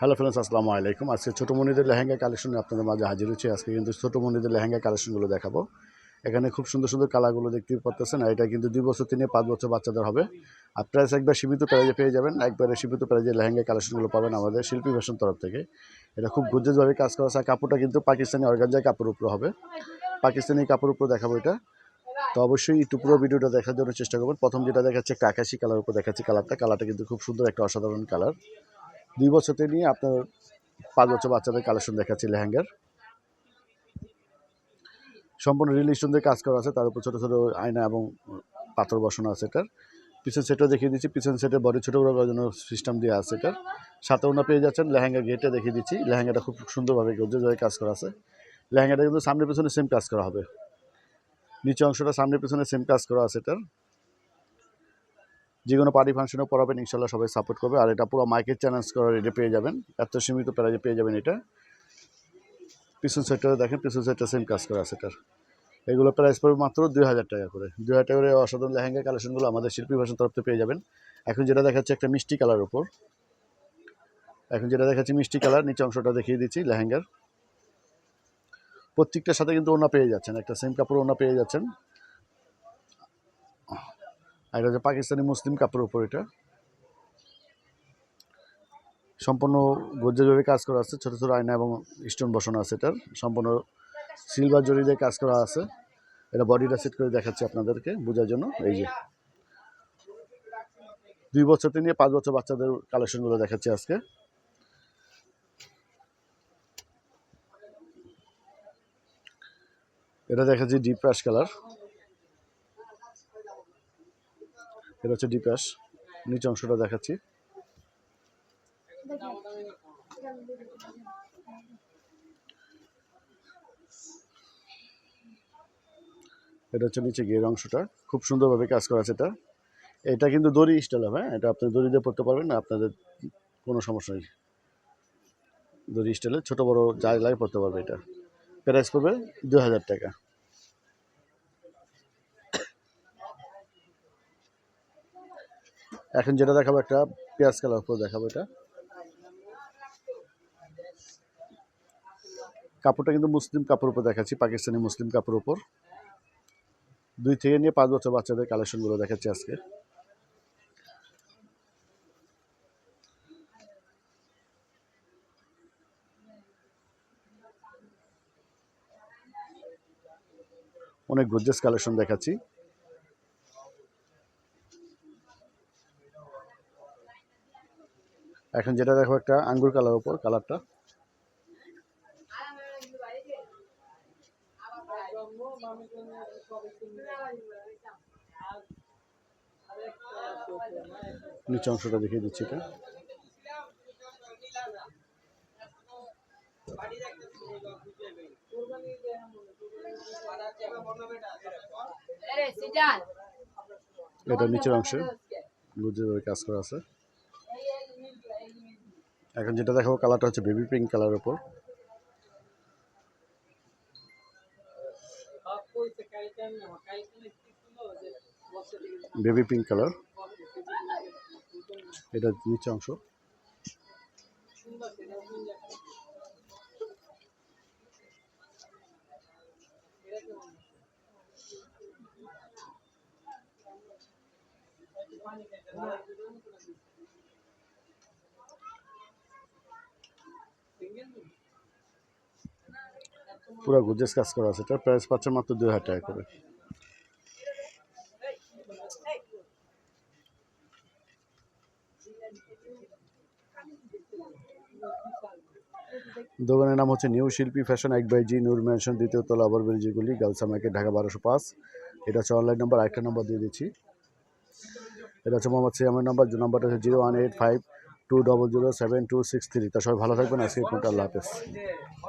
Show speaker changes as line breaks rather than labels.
Hello friends আসসালামু আলাইকুম আজকে ছোটো মনিদের লেহেঙ্গা কালেকশন আপনাদের মাঝে হাজির হচ্ছে আজকে কিন্তু ছোটো মনিদের লেহেঙ্গা কালেকশনগুলো দেখাবো। এখানে খুব সুন্দর সুন্দর কালারগুলো দেখতে পাচ্ছেন। আর এটা কিন্তু দুই বছর থেকে পাঁচ বছর বাচ্চাদের হবে। আর প্রাইস একবার সীমিত প্রাইজে পেয়ে যাবেন। একবারে সীমিত প্রাইজে লেহেঙ্গা কালেকশনগুলো পাবেন আমাদের শিল্পী ফ্যাশন তরফ থেকে। এটা খুব গুজরাজভাবে কাজ করা আছে। কাপড়টা কিন্তু পাকিস্তানি অর্গানজাই কাপড় উপরে হবে। পাকিস্তানি কাপড় উপর দেখাবো এটা। তো অবশ্যই একটু পুরো ভিডিওটা দেখার জন্য চেষ্টা করবেন। প্রথম যেটা দেখাচ্ছে, কাকাশি কালার উপর দেখাচ্ছি কালারটা কালারটা কিন্তু খুব সুন্দর একটা অসাধারণ কালার দুই বছরতে নিয়ে আপনার পাঁচ বছর বাচ্চাদের কালেকশন দেখাচ্ছি লেহেঙ্গার। সম্পূর্ণ রিল স্টোন দিয়ে কাজ করা আছে, তার উপর ছোটো ছোটো আয়না এবং পাথর বসানো আছে এটার। পিছন সেটও দেখিয়ে দিচ্ছি, পিছন সেটে বড় ছোটো বড় জন্য সিস্টেম দেওয়া আছে এটার। সাথে ওনা পেয়ে যাচ্ছেন লেহেঙ্গা গেটে দেখিয়ে দিচ্ছি, লেহেঙ্গাটা খুব সুন্দরভাবে গজ্জেভাবে কাজ করা আছে। লেহেঙ্গাটা কিন্তু সামনে পিছনে সেম কাজ করা হবে। নিচে অংশটা সামনে পিছনে সেম কাজ করা আছে এটার। যে কোনো পার্টি ফাংশনেও পড়াবেন, ইনশাল্লাহ সবাই সাপোর্ট করবে। আর এটা পুরো মাইকের চ্যালেঞ্জ করা এটা পেয়ে যাবেন। এত সীমিত প্রাইজে পেয়ে যাবেন এটা। পিছন সাইডটা দেখেন, পিছন সাইডটা সেম কাজ করা আছে এটার। এগুলো প্রাইস পড়বে মাত্র দুই হাজার টাকা করে। দুই হাজার টাকা করে অসাধারণ লেহেঙ্গা কালেকশনগুলো আমাদের শিল্পী ভাষণ তরফ থেকে পেয়ে যাবেন। এখন যেটা দেখাচ্ছে একটা মিষ্টি কালার উপর। এখন যেটা দেখাচ্ছি মিষ্টি কালার, নিচে অংশটা দেখিয়ে দিচ্ছি লেহেঙ্গার। প্রত্যেকটার সাথে কিন্তু ওনা পেয়ে যাচ্ছেন। একটা সেম কাপড় ওনা পেয়ে যাচ্ছেন। আর এটা হচ্ছে পাকিস্তানি মুসলিম কাপড়ের উপর এটা। সম্পূর্ণ গজ্জাভাবে কাজ করা আছে, ছোটো ছোটো আয়না এবং স্টোন বসানো আছে এটার। সম্পূর্ণ সিলভার জড়ি দিয়ে কাজ করা আছে। এটা বডিটা সেট করে দেখাচ্ছি আপনাদেরকে বোঝার জন্য। এই যে। দুই বছর থেকে নিয়ে পাঁচ বছর বাচ্চাদের কালেকশনগুলো দেখাচ্ছি আজকে। এটা দেখাচ্ছি ডিপ অ্যাশ কালার এটা হচ্ছে ডিপ অ্যাশ নিচে অংশটা দেখাচ্ছি। এটা হচ্ছে নিচে গিয়ের অংশটা। খুব সুন্দরভাবে কাজ করা আছে এটা। এটা কিন্তু দড়ি স্টাইল হবে হ্যাঁ? এটা আপনি দড়ি দিয়ে পড়তে পারবেন না, আপনাদের কোনো সমস্যা নেই। দড়ি স্টাইলে ছোটো বড়ো যাই লাগে পড়তে পারবে এটা। প্রাইস পড়বে দু হাজার টাকা। এখন যেটা দেখাবো একটা পেঁয়াজ কালার উপর দেখাবো এটা। কাপড়টা কিন্তু মুসলিম কাপড় উপর দেখাচ্ছি, পাকিস্তানি মুসলিম কাপড় উপর। দুই থেকে নিয়ে পাঁচ বছর বাচ্চাদের কালেকশনগুলো দেখাচ্ছি আজকে। অনেক গর্জাস কালেকশন দেখাচ্ছি। এখন যেটা দেখো একটা আঙ্গুর কালার উপর কালারটা। নিচে অংশটা দেখিয়ে দিচ্ছি এটা। এটা নিচের অংশে। গুজের কাজ করা আছে। এখন যেটা দেখাবো কালারটা হচ্ছে বেবি পিঙ্ক কালার উপর। বেবি পিঙ্ক কালার এটা নিচে অংশ। পুরো গুজেস কাজ করা আছে এটার প্রাইস পাচ্ছে মাত্র দুই হাজার টাকা করে। দোকানের নাম হচ্ছে নিউ শিল্পী ফ্যাশন, এক বাই জি, নূর ম্যানশন দ্বিতীয় তলা, আবার বেরিজিগুলি গার্লসা মার্কেট ঢাকা বারোশো পাঁচ। এটা হচ্ছে অনলাইন নাম্বার আরেকটা নাম্বার দিয়ে দিচ্ছি। এটা হচ্ছে মোহাম্মদ সিয়ামের নাম্বার নাম্বারটা হচ্ছে zero one eight five two double zero seven two six three. তা সবাই ভালো থাকবেন আজকে আল্লাহ হাফেজ।